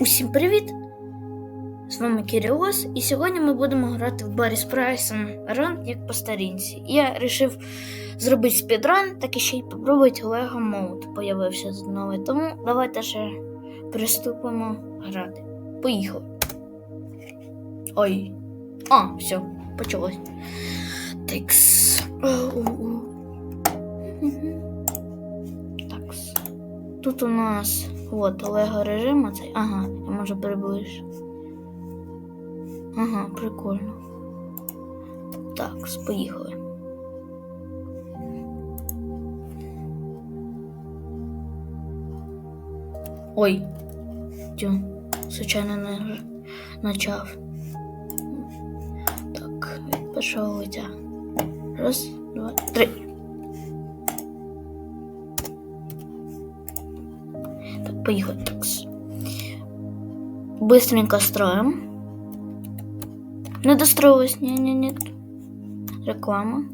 Усім привіт! З вами Кіріос, і сьогодні ми будемо грати в барі з ран як по старінці. Я вирішив зробити спідран, так і ще й попробувати Лего Мод появився знову. Тому давайте ще приступимо грати. Поїхали. Ой. А, все, почалось. Текс. Такс. Тут у нас от Лего режим оцей. Ага, я можу приближити. Ага, прикольно. Так, поїхали. Ой. Тю, случайно не начав. Так, від першого лиця. Раз, два, три. Так. Такс. Быстренько строим. Не достроилась, ні. Реклама.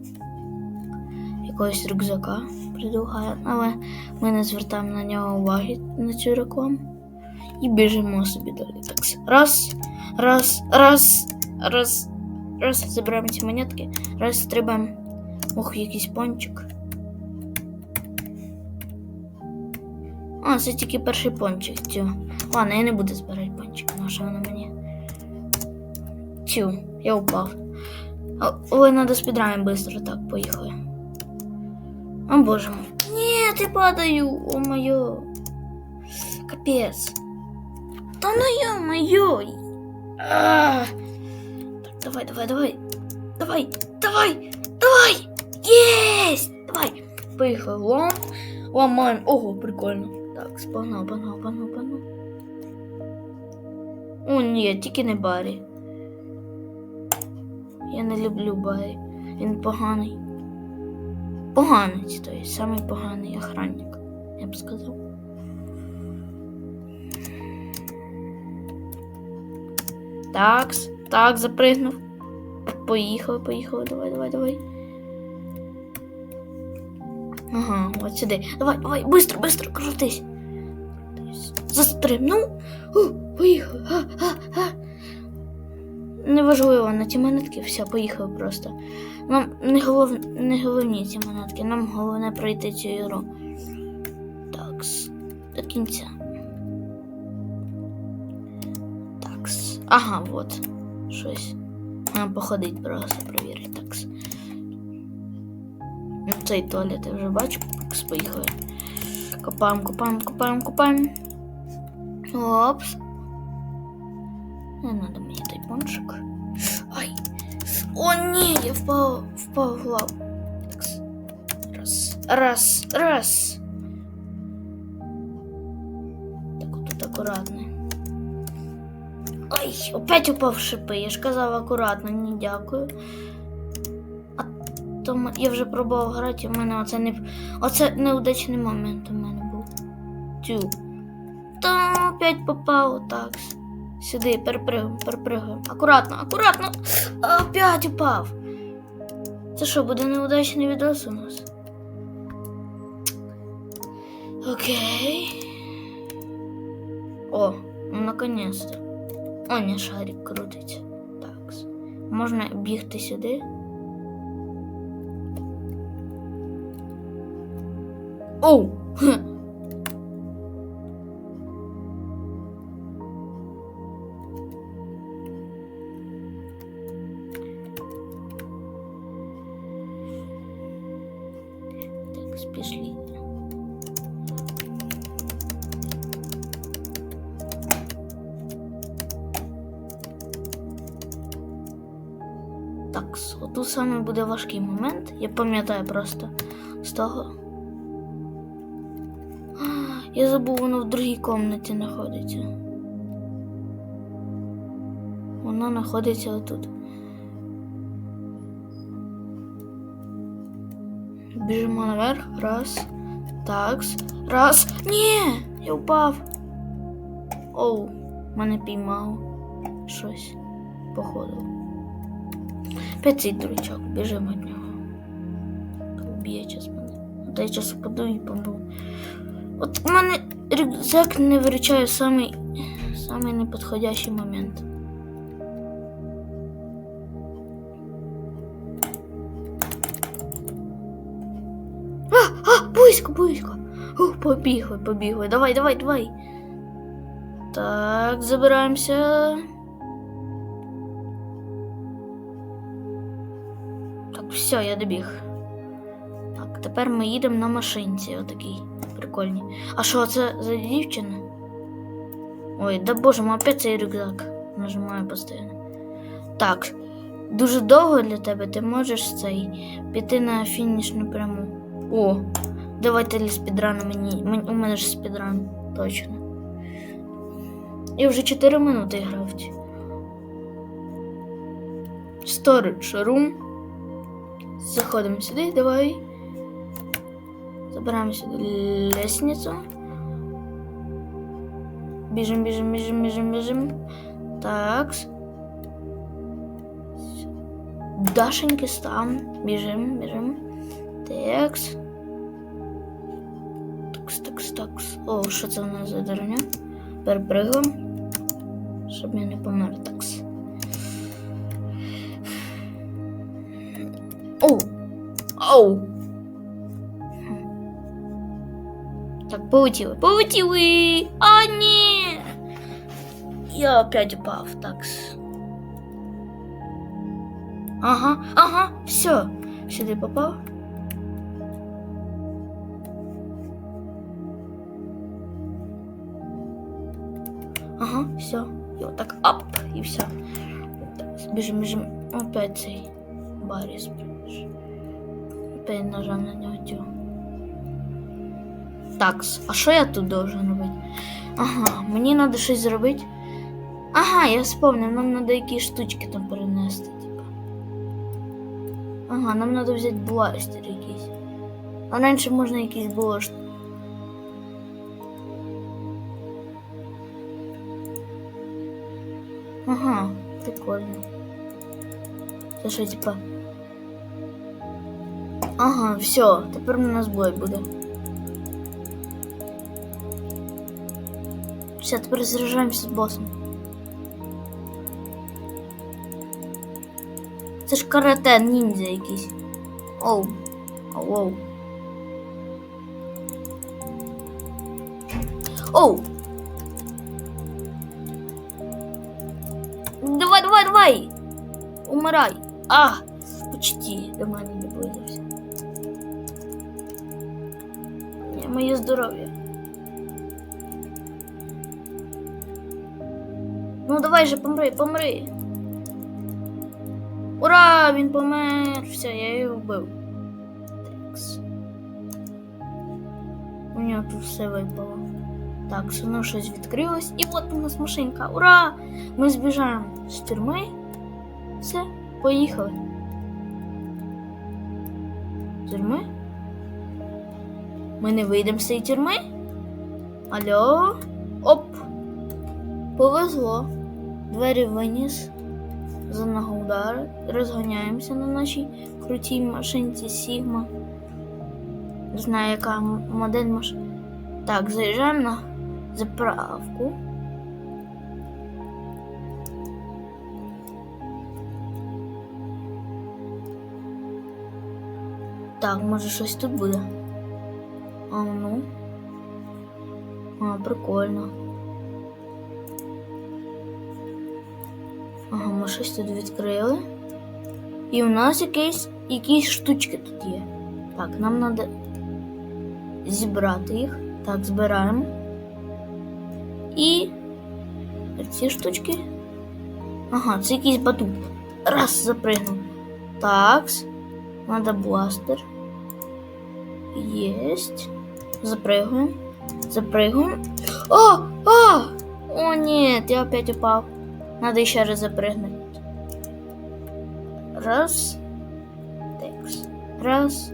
Якогось рюкзака предлагає, але ми не звертаємо на нього уваги на цю рекламу. І біжимо собі далі. Так, раз, раз, раз, раз, раз. Забираємо ці монетки. Раз, стрибаємо. Ох, якийсь пончик. А, це тільки перший пончик. Тю. Ладно, я не буду збирати пончики, на що воно мені. Тю, я упав. А, Ой, надо спидраем быстро. Так, поехали. О боже мой. Нет, я падаю. О мое. Капец. Да ну ё-моё. А. Так, давай, давай, давай. Давай, давай, давай. Есть. Давай. Поехали. Лом. Ломаем. Ого, прикольно. Так, погнал, погнал, погнал, погнал. О, ні, тільки не Барі. Я не люблю Барі. Він поганий. Поганець, то самий поганий охранник, я б сказав. Так, так, запригнув. Поїхали, поїхали, давай, давай, давай. Ага, от сюди. Давай, давай, быстро, быстро, крутись. Застрибнув. А. Неважливо на ті монетки, все, поїхали просто. Нам не, голов... не головні ці монетки, нам головне пройти цю ігру. Так, до кінця. Так. Ага, от. Щось. А, походить просто провірити. Цей туалет я вже бачу. Поїхали. Копаємо, копаємо, копаємо, копаємо. Опс. Не надо мені той пончик. Ай. О, ні, я впав, впав в лаву. Раз, раз, раз. Так, тут акуратно. Ай, опять упав шипи. Я ж казав акуратно, ні, дякую. То я вже пробував грати, у мене оце не. Оце неудачний момент у мене був. Тю. Та опять попав так. Сюди, перепригуємо, перепригуємо. Акуратно, акуратно. Опять упав. Це що, буде неудачний відос у нас? Окей. О, ну наконец-то. О, не шарик крутиться. Так. Можна бігти сюди. Оу! Хе. Так, пішли. Так, отут саме буде важкий момент. Я пам'ятаю просто з того. Я забув, воно в другій кімнаті знаходиться. Воно знаходиться отут. Біжимо наверх. Раз. Такс. Раз. Ні! Я впав. Оу, мене піймав. Щось. Походу. Опять цей дурачок, біжимо від нього. Уб'є час мене. Дай час упаду і помру. От у мене рюкзак не виручає самий, Самый неподходящий момент. А, а, близько, близько. Ух, побігли, побігли. Давай, давай, давай. Так, забираємося. Так, все, я добіг. Так, тепер ми їдемо на машинці, отакій. Прикольні. А що це за дівчина? Ой, да боже, мой опять цей рюкзак. Нажимаю постійно. Так, дуже довго для тебе ти можеш цей піти на фінішну пряму. О, давайте для спідрана мені. мен- У мене ж спідран, точно. Я вже 4 минути грав. Storage room. Заходимо сюди, давай. Забираємо сюди лестницю. Біжим, біжим, біжим, біжим, біжим. Так. Дашеньки стан. Біжим, біжим. Такс. Такс, такс, такс. О, що це в нас за деревня? Перепригуємо. Щоб я не помер такс. Оу! Оу! Так, полетіли. Полетіли! А, ні! Я опять упав, такс. Ага, ага, все. Сюди попав. Ага, все. И вот так ап, и все. Бежим, бежим. Опять цей Барис. Опять нажав на нього Тю. Такс, а що я тут должен робити? Ага, мені треба щось зробити. Ага, я вспомнив, нам треба якісь штучки там перенести, типа. Ага, нам треба взяти бластер якийсь. А раніше можна якийсь було. Ага, прикольно. Це що, типа. Ага, все, тепер у нас бой буде. Все, тепер зражаємося з босом. Це ж карате ніндзя якийсь. Оу. Оу. Оу. Оу. Давай, давай, давай. Умирай. А, почти до мене не близився. Ні, моє здоров'я. Ну давай же, помри, помри. Ура! Він помер! Все, я його вбив. Такс. У нього тут все випало. Так, воно щось відкрилось. І от у нас машинка. Ура! Ми збіжаємо з тюрми. Все, поїхали. Тюрми? Ми не вийдемо з цієї тюрми? Алло? Оп! Повезло. Двері виніс. За ногу удар. Розганяємося на нашій крутій машинці Сігма. Не знаю, яка модель машини. Так, заїжджаємо на заправку. Так, може щось тут буде. А ну. А, прикольно. щось тут відкрили. І у нас якісь, якісь штучки тут є. Так, нам треба зібрати їх. Так, збираємо. І ці штучки. Ага, це якийсь батут. Раз, запригнув. Такс. Надо бластер. Есть. Запрыгиваем. Запрыгиваем. О! О! О, нет, я опять упал. Надо еще раз запрыгнуть. Раз. Текс. Раз.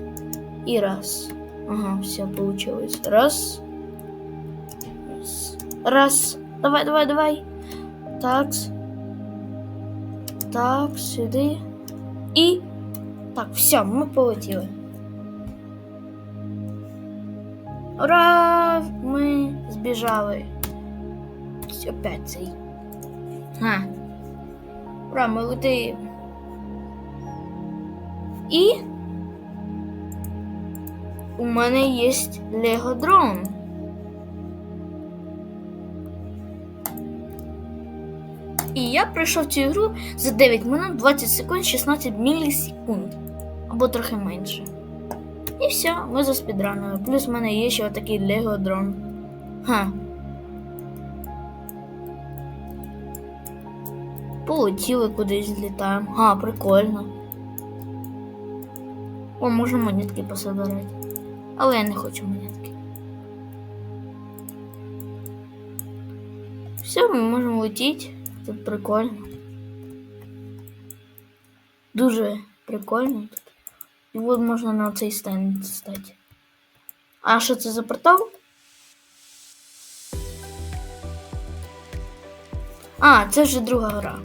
И раз. Ага, все получилось. Раз. Раз. Раз. Давай, давай, давай. Такс. Так, сюди. І. Так, все, ми полетіли. Ура! Ми збіжали. Все, опять цей. Ха. Ура, ми летимо. І у мене є Лего дрон. І я пройшов цю ігру за 9 минут 20 секунд 16 мілісекунд. Або трохи менше. І все, ми заспідранили. Плюс в мене є ще отакий Лего дрон. Ха. Полетіли кудись злітаємо. Га, прикольно. О, можна монетки пособирати. Але я не хочу монетки. Все, ми можемо летіти. Тут прикольно. Дуже прикольно тут. І от можна на цей стенд стати. А що це за портал? А, це вже друга гра.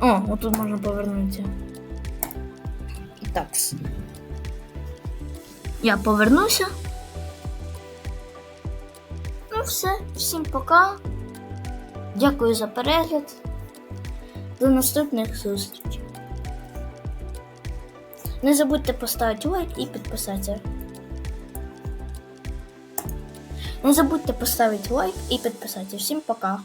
О, отут можна повернутися. І так. Я повернуся. Ну все, всім пока. Дякую за перегляд. До наступних зустрічей. Не забудьте поставити лайк і підписатися. Не забудьте поставити лайк і підписатися. Всім пока.